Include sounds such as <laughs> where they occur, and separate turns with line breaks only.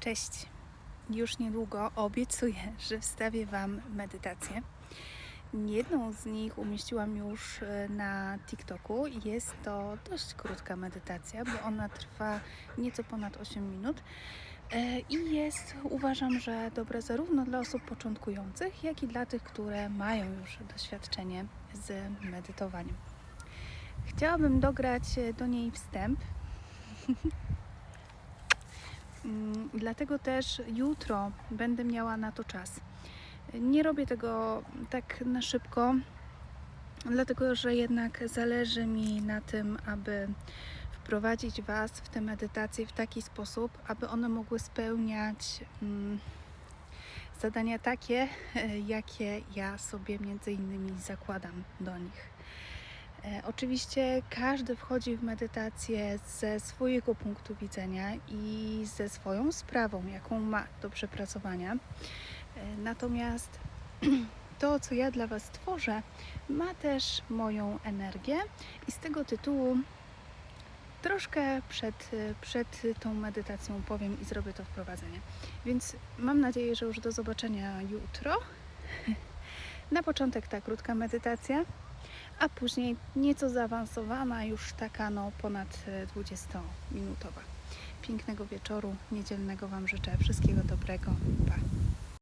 Cześć. Już niedługo obiecuję, że wstawię Wam medytację. Jedną z nich umieściłam już e, na TikToku. Jest to dość krótka medytacja, bo ona trwa nieco ponad 8 minut. E, I jest, uważam, że dobre zarówno dla osób początkujących, jak i dla tych, które mają już doświadczenie z medytowaniem. Chciałabym dograć e, do niej wstęp, <laughs> Dlatego też jutro będę miała na to czas. Nie robię tego tak na szybko, dlatego że jednak zależy mi na tym, aby wprowadzić Was w te medytacje w taki sposób, aby one mogły spełniać mm, zadania takie, <laughs> jakie ja sobie między innymi zakładam do nich. E, Oczywiście każdy wchodzi w medytację ze swojego punktu widzenia i ze swoją sprawą, jaką ma do przepracowania. E, Natomiast <clears throat> to, co ja dla Was tworzę, ma też moją energię i z tego tytułu troszkę przed, przed tą medytacją powiem i zrobię to wprowadzenie. Więc mam nadzieję, że już do zobaczenia jutro. <laughs> Na początek ta krótka medytacja a później nieco zaawansowana, już taka no ponad 20-minutowa. Pięknego wieczoru niedzielnego Wam życzę. Wszystkiego dobrego. Pa.